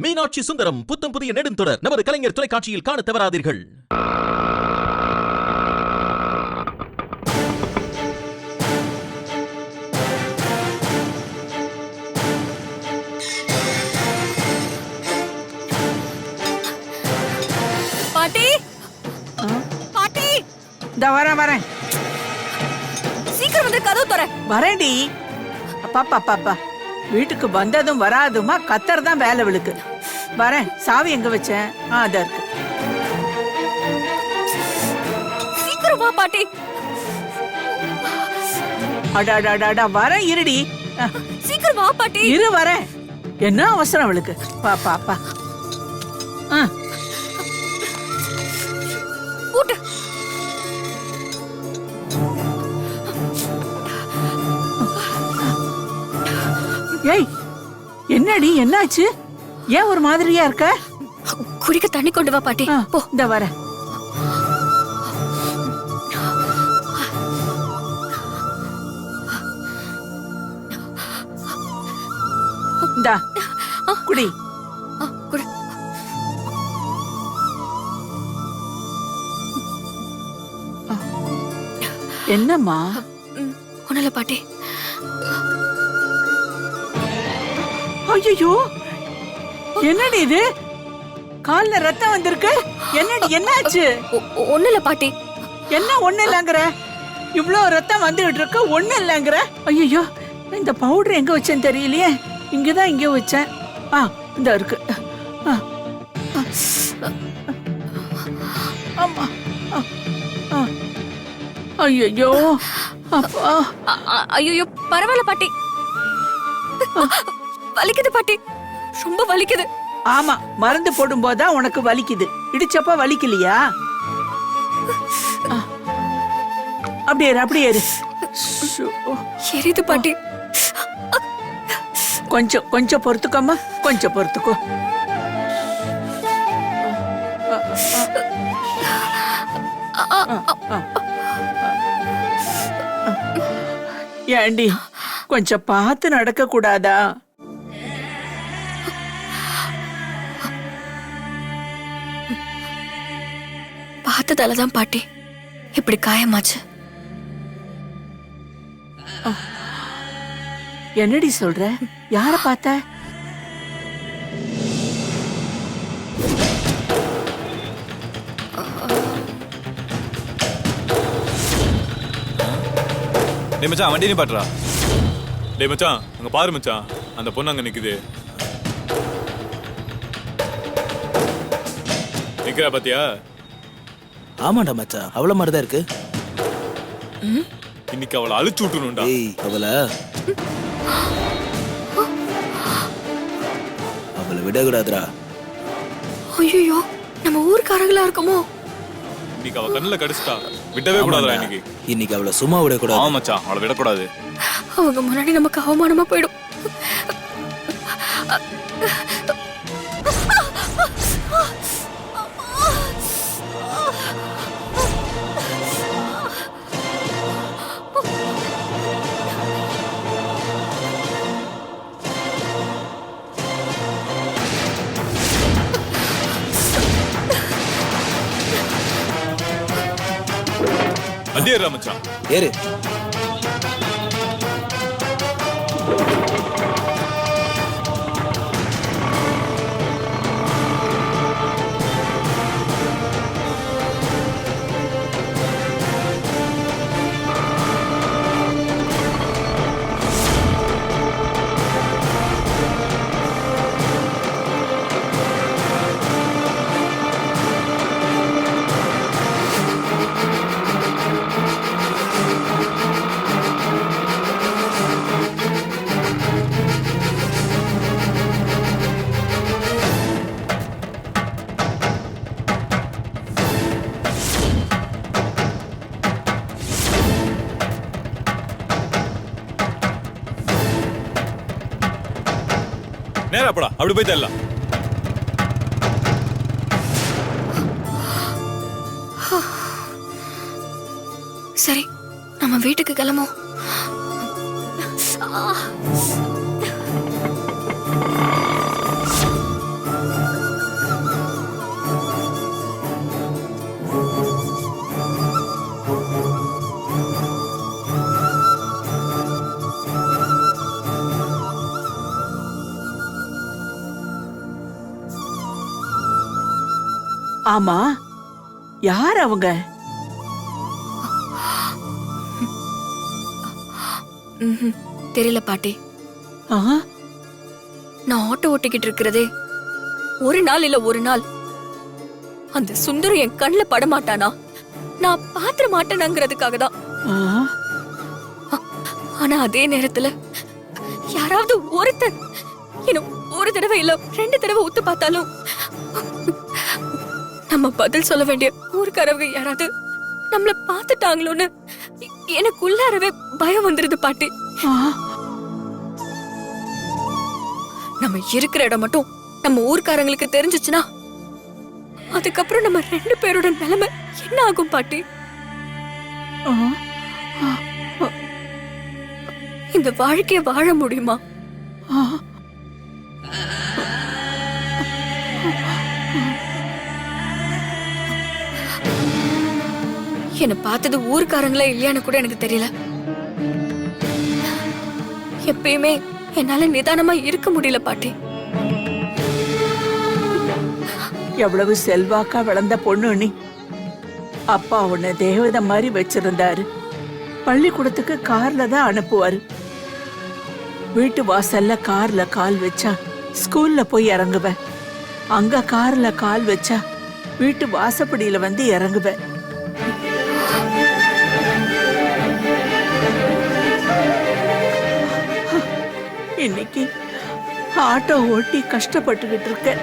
மீனாட்சி சுந்தரம் புத்தம் புதிய நெடுந்தொடர். நமது கலைஞர் தொலைக்காட்சியில் காணத் தவறாதீர்கள். பாட்டி! பாட்டி! இந்த வரேன் வரேன். சீக்கிரம் வந்து கதவு தர வரேன்டி. அப்பா பாப்பா அப்பா. வீட்டுக்கு வந்ததும் வராதுமா கத்தர் தான் வேலை விழுக்கு. வரேன் சாவி எங்க வச்சேன்? ஆ அதா இருக்கு. சீக்கிரம் பாட்டி. அடாடாடாடா வரேன் இருடி. சீக்கிரம் பாட்டி. இரு வரேன். என்ன அவசரம் அவளுக்கு? பா பாப்பா ஆ. என்னடி என்னாச்சு? ஏன் ஒரு மாதிரியா இருக்க? குடிக்க தண்ணி கொண்டு வா பாட்டி. போ. இந்த வரேன். இந்தா குடி. என்னம்மா? ம், ஒண்ணுல்ல பாட்டி. ஐயோ என்னடி இது? கால்ல ரத்தம் வந்திருக்கு? என்னடி என்னாச்சு? ஒ- ஒ- ஒண்ணுல்ல பாட்டி. என்ன ஒண்ணு இல்லங்கிற இவ்ளோ ரத்தம் வந்துகிட்டு இருக்கு ஒண்ணு இல்லங்கிற ஐயோ இந்த பவுடர் எங்க வச்சேன்னு தெரியலையே. இங்கதான் இங்க வச்சேன். ஆ இந்த இருக்கு. ஆமா ஐயோ அப்பா. ஐயோ பரவாயில்ல பாட்டி. வலிக்குது பாட்டி. ரொம்ப வலிக்குது. ஆமா மருந்து போடும்போதுதான் உனக்கு வலிக்குது. இடிச்சப்ப வலிக்கலையா. அப்படியே அப்படியே. எரியுது பாட்டி. கொஞ்சம் கொஞ்சம் பொறுத்துக்கோமா கொஞ்சம் பொறுத்துக்கோ. ஏண்டி கொஞ்சம் பார்த்து நடக்க கூடாதா பார்த்ததால தான் பாட்டி. இப்படி காயமாச்சு. என்னடி சொல்ற? யார பார்த்த? டேய் மச்சான் வண்டி நிப்பாட்டுறா டேய் மச்சான் அங்க பாரு மச்சான். அந்த பொண்ணு அங்க நிக்குது. நிக்கிறா பாத்தியா? ஆமாண்டா மச்சான் அவள மாதிரி தான் இருக்கு. இன்னைக்கு அவளை அழிச்சு விட்டுணும்டா ஏய் அவள. அவளை விடக்கூடாதுடா. ஐயோ நம்ம ஊர்க்காரங்களா இருக்குமோ? இன்னைக்கு அவ கண்ணுல கடிச்சிட்டா. விடவே கூடாதுடா. இன்னைக்கு. இன்னைக்கு அவளை சும்மா விடக்கூடாது. ஆமா மச்சான் அவளை விடக்கூடாது. அவங்க முன்னாடி நமக்கு அவமானமா போயிடும். வண்டி மச்சான் ஏறு போடா. அப்படி போய் தரலாம். சரி நம்ம வீட்டுக்கு கிளம்பும் ஆமா. யார் அவங்க. தெரியல பாட்டி. நான் ஆட்டோ ஓட்டிக்கிட்டு இருக்கிறதே. ஒரு நாள் இல்ல ஒரு நாள். அந்த சுந்தரம் என் கண்ணுல படமாட்டானா? நான் பாத்திர மாட்டேனாங்கிறதுக்காக தான். ஆனா அதே நேரத்துல யாராவது ஒருத்தர் இன்னும் ஒரு தடவை இல்ல ரெண்டு தடவை ஒத்து பார்த்தாலும். நம்ம பதில் சொல்ல வேண்டிய ஊருக்காரவங்க யாராவது நம்மள பார்த்துட்டாங்களோன்னு எ- எனக்குள்ளாரவே பயம் வந்துருது பாட்டி. நம்ம இருக்கிற இடம் மட்டும் நம்ம ஊர்க்காரங்களுக்கு தெரிஞ்சுச்சுன்னா அதுக்கப்புறம் நம்ம ரெண்டு பேரோட நிலைமை என்ன ஆகும் பாட்டி. இந்த வாழ்க்கைய வாழ முடியுமா? என்னை பார்த்தது ஊருக்காரங்களா இல்லையான்னு கூட எனக்கு தெரியல. எப்பயுமே என்னால நிதானமா இருக்க முடியல பாட்டி. எவ்வளவு செல்வாக்கா வளர்ந்த பொண்ணு நீ. அப்பா உன்னை தேவதை மாதிரி வச்சிருந்தாரு. பள்ளிக்கூடத்துக்கு கார்ல தான் அனுப்புவாரு. வீட்டு வாசல்ல கார்ல கால் வச்சா ஸ்கூல்ல போய் இறங்குவேன் அங்க கார்ல கால் வச்சா வீட்டு வாசப்படியில வந்து இறங்குவேன் இன்னைக்கு ஆட்டோ ஓட்டி கஷ்டப்பட்டுக்கிட்டு இருக்கேன்.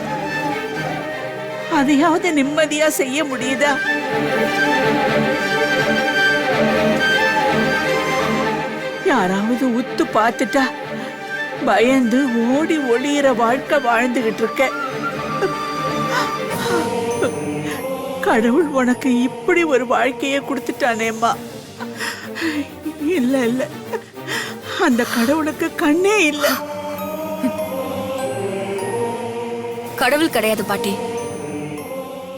அதையாவது நிம்மதியா செய்ய முடியுதா? யாராவது உத்து பார்த்துட்டா பயந்து ஓடி ஒளியிற வாழ்க்கை வாழ்ந்துகிட்டு இருக்க கடவுள் உனக்கு இப்படி ஒரு வாழ்க்கையை கொடுத்துட்டானேம்மா. இல்ல இல்ல. அந்த கடவுளுக்கு கண்ணே இல்லை. கடவுள் கிடையாது பாட்டி.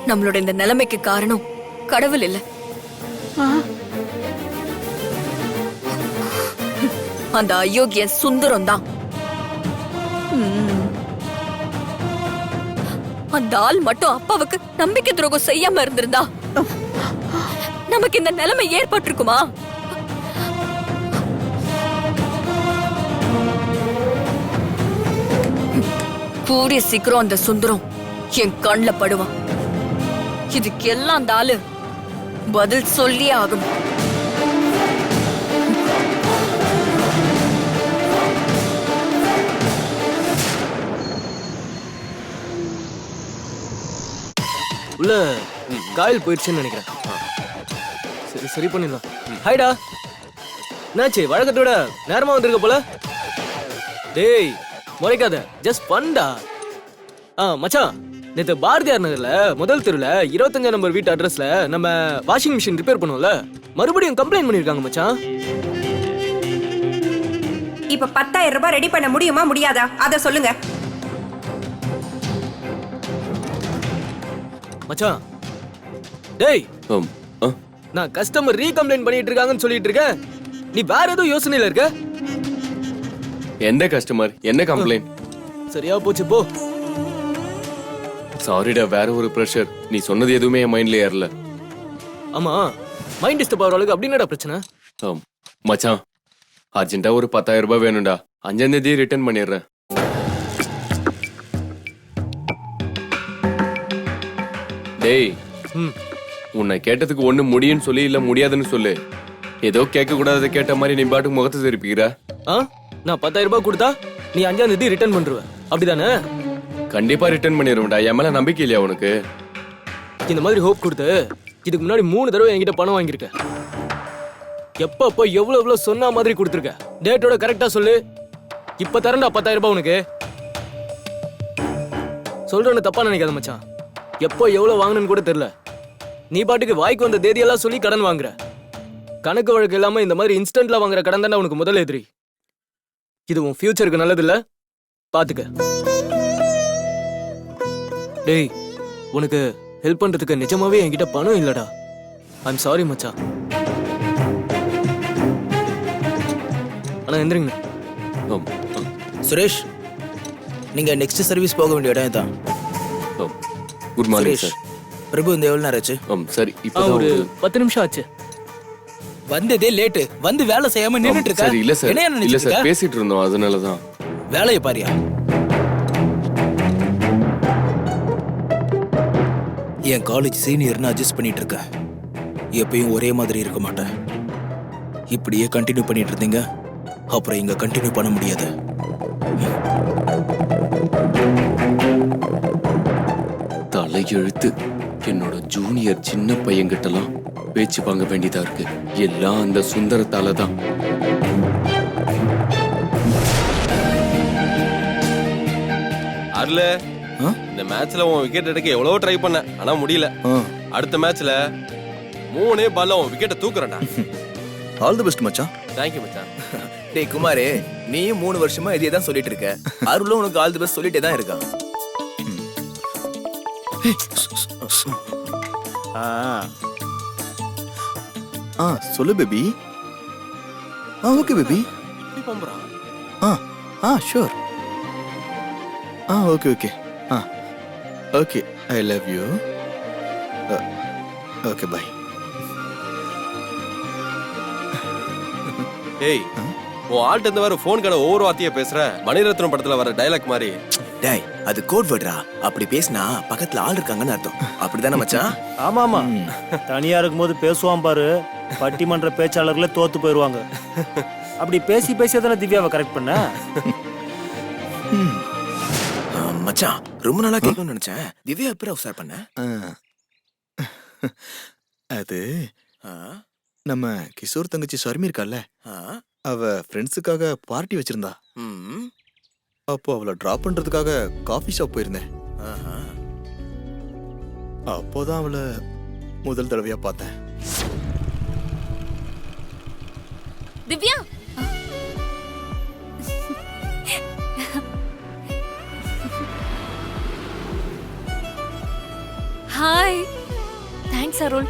நம்மளோட இந்த நிலைமைக்கு காரணம் கடவுள் இல்ல. அந்த அயோக்கிய சுந்தரம் தான் அந்த ஆள் மட்டும் அப்பாவுக்கு நம்பிக்கை துரோகம் செய்யாம இருந்திருந்தா? நமக்கு இந்த நிலைமை ஏற்பட்டிருக்குமா? கூடிய சீக்கிரம் அந்த சுந்தரம் என் கண்ணில் படுவான். இதுக்கெல்லாம் அந்த ஆளு பதில் சொல்லியே ஆகணும். உள்ள காயில் போயிடுச்சுன்னு நினைக்கிறேன். சரி சரி பண்ணிடலாம். ஹைடா. என்னாச்சு வழக்கத்தோட நேரமா வந்திருக்க போல? டேய் முறைக்காத. ஜஸ்ட் பண்டா ஆ மச்சான் நேற்று பாரதியார் நகர்ல முதல் தெருல இருபத்தஞ்சா நம்பர் வீட்டு அட்ரஸ்ல நம்ம வாஷிங் மிஷின் ரிப்பேர் பண்ணுவோம்ல மறுபடியும் கம்ப்ளைண்ட் பண்ணிருக்காங்க மச்சான். இப்ப பத்தாயிரம் ரூபாய் ரெடி பண்ண முடியுமா முடியாதா? அத சொல்லுங்க. மச்சான். டேய். நான் கஸ்டமர் ரீகம்ப்ளைண்ட் பண்ணிட்டு இருக்காங்கன்னு சொல்லிட்டு இருக்கேன் நீ வேற ஏதோ யோசனையில இருக்க? எந்த கஸ்டமர் என்ன கம்ப்ளைண்ட் சரியா போச்சு போ. சாரிடா வேற ஒரு ப்ரெஷர் நீ சொன்னது எதுவுமே என் மைண்ட்ல ஏறல. ஆமா மைண்ட் டிஸ்டர்ப் ஆகிற அளவுக்கு அப்படி என்னடா பிரச்சனை. மச்சான் அர்ஜென்ட்டா ஒரு பத்தாயிரம் ரூபாய் வேணும்டா. அஞ்சாம் தேதி ரிட்டர்ன் பண்ணிடுறேன். டேய் உன்னை கேட்டதுக்கு ஒண்ணு முடியும்னு சொல்லி இல்ல முடியாதுன்னு சொல்லு. ஏதோ கேட்க கூடாததை கேட்ட மாதிரி நீ பாட்டுக்கு முகத்தை திருப்பிக்கிற. ஆ? நான் பத்தாயிரம் ரூபாய் கொடுத்தா நீ அஞ்சாம் தேதி ரிட்டர்ன் பண்ணுருவ அப்படிதானே? கண்டிப்பா ரிட்டர்ன் பண்ணிடுவேன்டா என் மேல நம்பிக்கை இல்லையா உனக்கு? இந்த மாதிரி ஹோப் கொடுத்து இதுக்கு முன்னாடி மூணு தடவை என்கிட்ட பணம் வாங்கியிருக்க. எப்பப்போ எவ்வளவு எவ்வளவு சொன்ன மாதிரி கொடுத்துருக்க. டேட்டோட கரெக்டா சொல்லு. இப்ப தரேன்டா பத்தாயிரம் ரூபாய் உனக்கு. சொல்றேன்னு தப்பா நினைக்காத மச்சான். எப்போ எவ்வளவு வாங்கணும்னு கூட தெரியல. நீ பாட்டுக்கு வாய்க்கு வந்த தேதியெல்லாம் சொல்லி கடன் வாங்குற. கணக்கு வழக்கு இல்லாம இந்த மாதிரி இன்ஸ்டன்ட்ல வாங்குற கடன் தானே உனக்கு முதல் எதிரி. இது உன் ஃபியூச்சருக்கு நல்லது இல்ல பாத்துக்க. டேய் உனக்கு ஹெல்ப் பண்றதுக்கு நிஜமாவே என்கிட்ட பணம் இல்லடா. ஐம் சாரி மச்சான் ஆனா எந்திரிங்க. சுரேஷ் நீங்க நெக்ஸ்ட் சர்வீஸ் போக வேண்டிய இடம் தான் ஆம். Good morning Suresh sir Prabhu இந்த எவ்வளவு நேரம் ஆச்சு? ஆம், சரி ஆ, இப்பதான் ஒரு பத்து நிமிஷம் ஆச்சு. வந்ததே லேட்டு வந்து வேலை செய்யாம நின்னுட்டு இருக்க? சரி இல்ல சார் என்ன இல்ல சார்? பேசிட்டு இருந்தோம் அதனாலதான். வேலையை பாரியா? என் காலேஜ் சீனியர்னு அட்ஜஸ்ட் பண்ணிட்டு இருக்கேன் எப்பயும் ஒரே மாதிரி இருக்க மாட்டேன். இப்படியே கண்டினியூ பண்ணிட்டு இருந்தீங்க. அப்புறம் இங்க கண்டினியூ பண்ண முடியாது. தலையெழுத்து. என்னோட ஜூனியர் சின்ன பையன்கிட்டலாம் பேச்சு வாங்க வேண்டியதா இருக்கு. எல்லாம் அந்த சுந்தரத்தால தான் அருள? இந்த மேட்ச்ல உன் விக்கெட் எடுக்க எவ்வளவோ ட்ரை பண்ண ஆனா முடியல. அடுத்த மேட்ச்ல மூணே பால்ல உன் விக்கெட்டை தூக்குறேன்டா. ஆல் தி பெஸ்ட் மச்சான். தேங்க்யூ மச்சான். டேய் குமாரே நீயும் மூணு வருஷமா இதே தான் சொல்லிட்டு இருக்க. அருளும் உனக்கு ஆல் தி பெஸ்ட் சொல்லிட்டே தான் இருக்கான். ஆ சொல்லு பேபி ஆ ஓகே பேபி ஆ ஆ ஷூர் ஆ okay okay ah okay I love you okay bye ஏய் உன் ஆள்கிட்ட இருந்து வர ஃபோன் கடை ஒவ்வொரு வார்த்தையா பேசுற. மணிரத்னம் படத்துல வர டைலாக் மாதிரி. டேய் அது கோட் வேர்ட்ரா அப்படி பேசினா பக்கத்துல ஆள் இருக்காங்கன்னு அர்த்தம். அப்படிதானே மச்சான்? ஆமா ஆமா தனியா இருக்கும்போது பேசுவான் பாரு. பட்டிமன்ற பேச்சாளர்களே தோத்து போயிருவாங்க. அப்படி பேசி பேசி தானே திவ்யாவை கரெக்ட் பண்ண? மச்சான் ரொம்ப நாளா கேட்கணும்னு நினைச்சேன். திவ்யா எப்பறம் அவசர பண்ண? அது ஆ, நம்ம கிஷோர் தங்கச்சி ஷர்மி இருக்கால்ல ஆ, அவ ஃப்ரெண்ட்ஸுக்காக பார்ட்டி வச்சிருந்தா. ம், அப்போ அவளை ட்ராப் பண்றதுக்காக காஃபி ஷாப் போயிருந்தேன். அப்போதான் அவளை முதல் தடவையா பார்த்தேன். Divya! Hi thanks Arul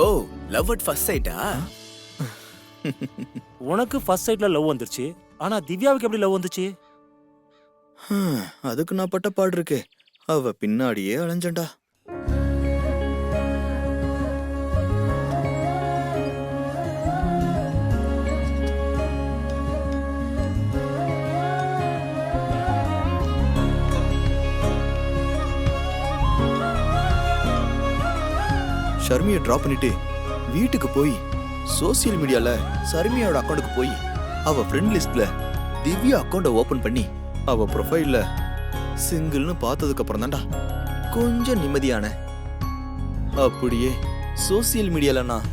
oh love at first சைட்டா உனக்கு ஃபர்ஸ்ட் சைட்ல லவ் வந்துருச்சு. ஆனா திவ்யாவுக்கு எப்படி லவ் வந்துச்சு? அதுக்கு நான் பட்ட பாடு இருக்கே. அவ பின்னாடியே அலைஞ்சண்டா. ஷர்மியை ட்ராப் பண்ணிட்டு வீட்டுக்கு போய் சோசியல் மீடியால சர்மியாவோட அக்கௌண்ட்டுக்கு போய் அவ ஃப்ரெண்ட் லிஸ்ட்ல திவ்யா அக்கௌண்ட்டை ஓபன் பண்ணி அவ ப்ரொஃபைல்ல சிங்கிள்னு பார்த்ததுக்கு அப்புறம் தான்டா கொஞ்சம் நிம்மதியான. அப்படியே சோசியல் மீடியால நான்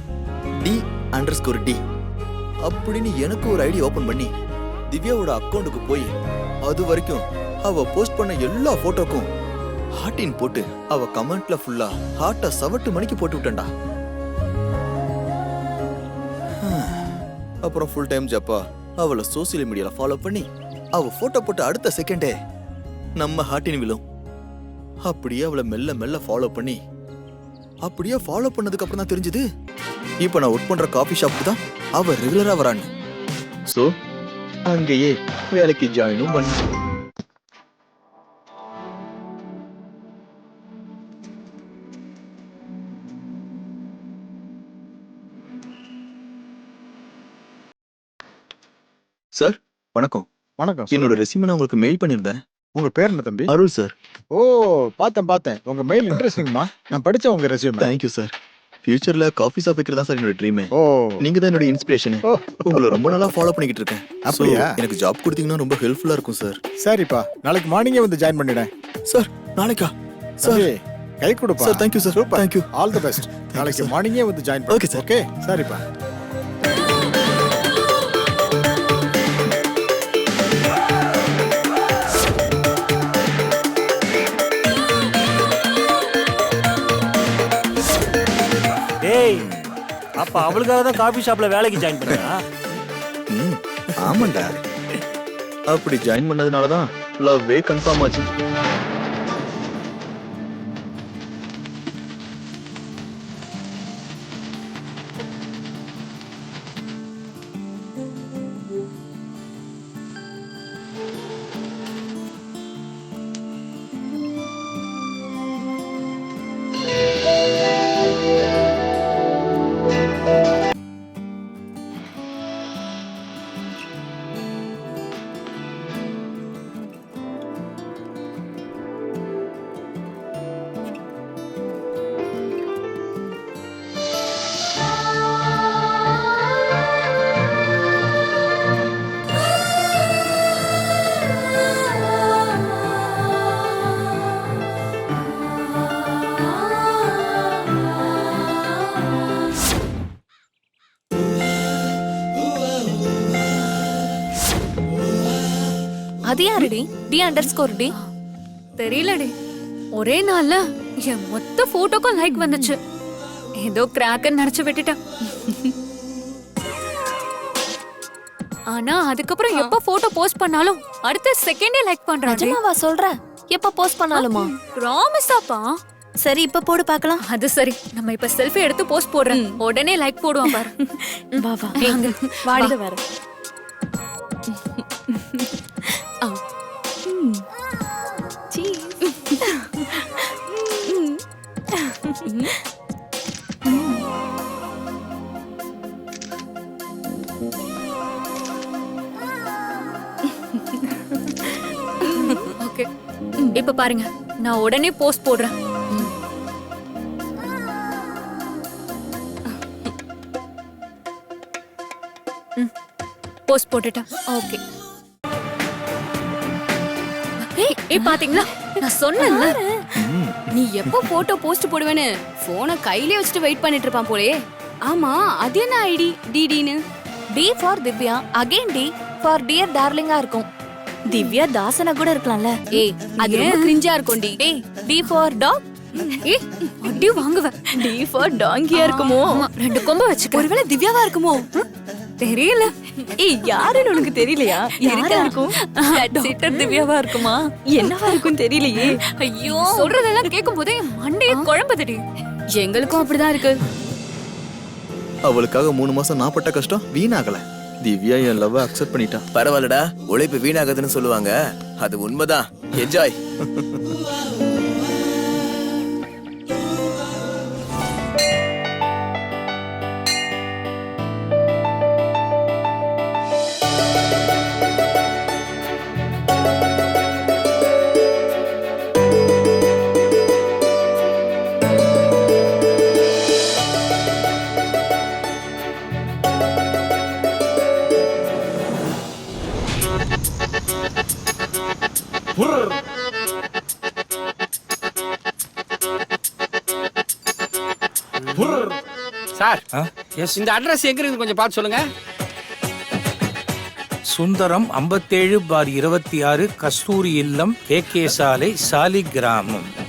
டி அண்டர் ஸ்கோர் டி அப்படின்னு எனக்கு ஒரு ஐடி ஓபன் பண்ணி திவ்யாவோட அக்கௌண்ட்டுக்கு போய் அது வரைக்கும் அவ போஸ்ட் பண்ண எல்லா போட்டோக்கும் ஹார்ட்டின் போட்டு அவ கமெண்ட்ல ஃபுல்லா ஹார்ட்டை சவட்டு மணிக்கு போட்டு விட்டேன்டா. அப்புறம் ஃபுல் டைம் ஜப்பா அவளை சோசியல் மீடியால ஃபாலோ பண்ணி அவ போட்டோ போட்ட அடுத்த செகண்டே நம்ம ஹார்ட்டின் விழும். அப்படியே அவளை மெல்ல மெல்ல ஃபாலோ பண்ணி அப்படியே ஃபாலோ பண்ணதுக்கு அப்புறம் தான் தெரிஞ்சது இப்போ நான் ஒர்க் பண்ற காஃபி ஷாப்புக்கு தான் அவ ரெகுலரா வரான்னு. சோ அங்கேயே வேலைக்கு ஜாயினும் பண்ணி. வணக்கம். வணக்கம் என்னோட ரெசியூமை நான் உங்களுக்கு மெயில் பண்ணியிருந்தேன் உங்க பேர் என்ன தம்பி? அருள் சார் ஓ பார்த்தேன் பார்த்தேன். உங்க மெயில் இன்ட்ரெஸ்டிங்மா நான் படிச்ச உங்க ரெசியூம் தேங்க்யூ சார் ஃபியூச்சர்ல காஃபி ஷாப் வைக்கிறதா சார் என்னோட ட்ரீமே ஓ. நீங்க தான் என்னோட இன்ஸ்பிரேஷன் ஓ. உங்களை ரொம்ப நாளா ஃபாலோ பண்ணிக்கிட்டு இருக்கேன். அப்படியா? எனக்கு ஜாப் கொடுத்தீங்கன்னா ரொம்ப ஹெல்ப்ஃபுல்லா இருக்கும் சார் சரிப்பா. நாளைக்கு மார்னிங்கே வந்து ஜாயின் பண்ணிடேன் சார் நாளைக்கா? சார் கை கொடுப்பா. Sir thank you sir thank you all the best நாளைக்கு. மார்னிங்கே வந்து ஜாயின் Okay, sir. ஓகே சரிப்பா. அப்ப அவளுக்காக தான் காபி ஷாப்ல வேலைக்கு ஜாயின் பண்ணா ம் ஆமாண்டா. அப்படி ஜாயின் பண்ணதுனால தான் லவ்வே கன்ஃபார்ம் ஆச்சு. அது யாருடி? D underscore D? தெரியலடி. ஒரே நாள்ல என் மொத்த போட்டோக்கும் லைக் வந்துச்சு. ஏதோ கிராக்கர் நினைச்சு விட்டுட்டேன். ஆனா அதுக்கப்புறம் எப்ப போட்டோ போஸ்ட் பண்ணாலும் அடுத்த செகண்டே லைக் பண்றாங்க நிஜமாவா சொல்ற? எப்ப போஸ்ட் பண்ணாலுமா? ப்ராமிஸாப்பா சரி இப்ப போடு பார்க்கலாம். அது சரி. நம்ம இப்ப செல்ஃபி எடுத்து போஸ்ட் போடுறேன். உடனே லைக் போடுவான் பாரு. வா வா. வாடி வர. இப்ப பாருங்க நான் உடனே போஸ்ட் போடுறேன். போஸ்ட் போட்டுட்டேன். ஓகே ஏய் பாத்தீங்களா? நான் சொன்னேன்ல. நீ எப்போ போட்டோ போஸ்ட் போடுவேன்னு? போனை கையிலே வச்சுட்டு வெயிட் பண்ணிட்டு இருப்பான் போலே ஆமா அது என்ன ID டிடின்னு D for Divya. Again D for dear டார்லிங்கா இருக்கும். திவ்யா தாசனா கூட இருக்கலாம்ல. ஏய் அது ரொம்ப கிரிஞ்சா இருக்கும் டி ஏய் டி ஃபார் டாக் ஏய் அடி வாங்குவேன் டி ஃபார் டாங்கியா இருக்குமோ? ரெண்டு கொம்பு வச்சுக்க. ஒருவேளை திவ்யாவா இருக்குமோ? தெரியல. ஏய் யாருன்னு உனக்கு தெரியலையா? யாரா? இருக்கும்? சிட்டர் திவ்யாவா இருக்குமா? என்னவா இருக்கும் தெரியலையே. ஐயோ. சொல்றதெல்லாம் கேட்கும் போதே மண்டையே குழம்புதுடி. எங்களுக்கும் அப்படிதான் இருக்கு. அவளுக்காக மூணு மாசம் நான் பட்ட கஷ்டம் வீணாகல. திவ்யா என் லவ் அக்செப்ட் பண்ணிட்டா பரவாயில்லடா உழைப்பு வீணாகுதுன்னு சொல்லுவாங்க. அது உண்மைதான். என்ஜாய் சார் இந்த அட்ரஸ் எங்க இருக்குது கொஞ்சம் பார்த்து சொல்லுங்க. சுந்தரம் ஐம்பத்தேழு பார் இருபத்தி ஆறு கஸ்தூரி இல்லம் கே கே சாலை சாலி கிராமம்.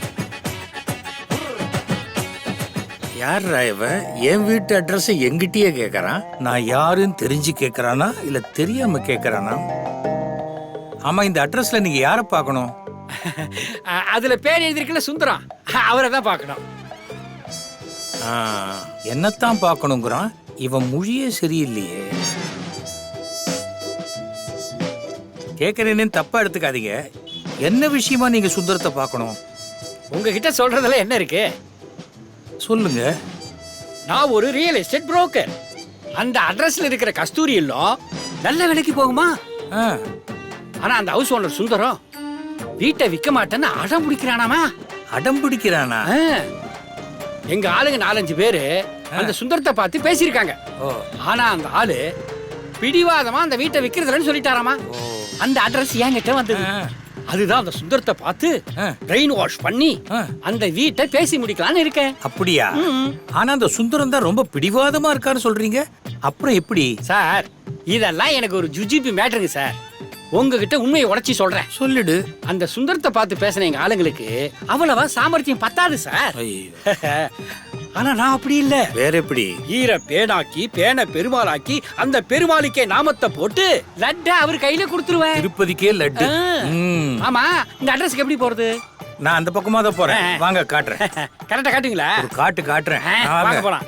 யார் இவன் என் வீட்டு அட்ரஸ் எங்கிட்டயே கேக்குறான் நான் யாருன்னு தெரிஞ்சு கேக்குறானா? இல்ல தெரியாம கேக்குறானா? ஆமா இந்த அட்ரஸ்ல நீங்க யார பார்க்கணும்? அ- அதுல பேர் எழுதிருக்குல்ல சுந்தரம். அவரை தான் பார்க்கணும். என்னத்தான் பார்க்கணுங்கிறான்? இவன் மொழியே சரியில்லையே. கேட்கறேன்னு தப்பா எடுத்துக்காதீங்க. என்ன விஷயமா நீங்க சுந்தரத்தை பார்க்கணும்? உங்ககிட்ட சொல்றதுல என்ன இருக்கு? சொல்லுங்க. நான் ஒரு ரியல் எஸ்டேட் புரோக்கர் அந்த அட்ரஸ்ல இருக்கிற கஸ்தூரி இல்லம் நல்ல விலைக்கு போகுமா? ஆனா அந்த ஹவுஸ் ஓனர் சுந்தரம் வீட்டை விற்க மாட்டேன்னு அடம் பிடிக்கிறானாமா? அடம் பிடிக்கிறானா. எங்க ஆளுங்க நாலஞ்சு பேரு அந்த சுந்தரத்தை பார்த்து பேசியிருக்காங்க. ஆனா அந்த ஆளு பிடிவாதமா அந்த வீட்டை விக்கிறதுலன்னு சொல்லிட்டாராமா. அந்த அட்ரஸ் என்கிட்ட வந்தது. அதுதான் அந்த சுந்தரத்தை பார்த்து. பிரெயின் வாஷ் பண்ணி. அந்த வீட்டை பேசி முடிக்கலாம்னு இருக்கேன். அப்படியா? ஆனா அந்த சுந்தரம் தான் ரொம்ப பிடிவாதமா இருக்கான்னு சொல்றீங்க. அப்புறம் எப்படி? சார் இதெல்லாம் எனக்கு ஒரு ஜுஜிபி மேட்டருங்க சார். உங்ககிட்ட உண்மையை உடைச்சி சொல்றேன். சொல்லிடு. அந்த சுந்தரத்தை பார்த்து பேசின எங்க ஆளுங்களுக்கு அவ்வளவா சாமர்த்தியம் பத்தாது சார். ஆனா நான் அப்படி இல்ல. வேற எப்படி? ஈர பேனாக்கி பேனை பெருமாளாக்கி அந்த பெருமாளுக்கே நாமத்தை போட்டு லட்ட அவர் கையில கொடுத்துருவேன். திருப்பதிக்கே லட்டு. ம். ஆமா இந்த அட்ரஸ்க்கு எப்படி போறது? நான் அந்த பக்கமா தான் போறேன் வாங்க காட்டுறேன். கரெக்டா காட்டுங்களா ஒரு காட்டு காட்டுறேன். ஆ, வாங்க. வாங்க. போலாம்.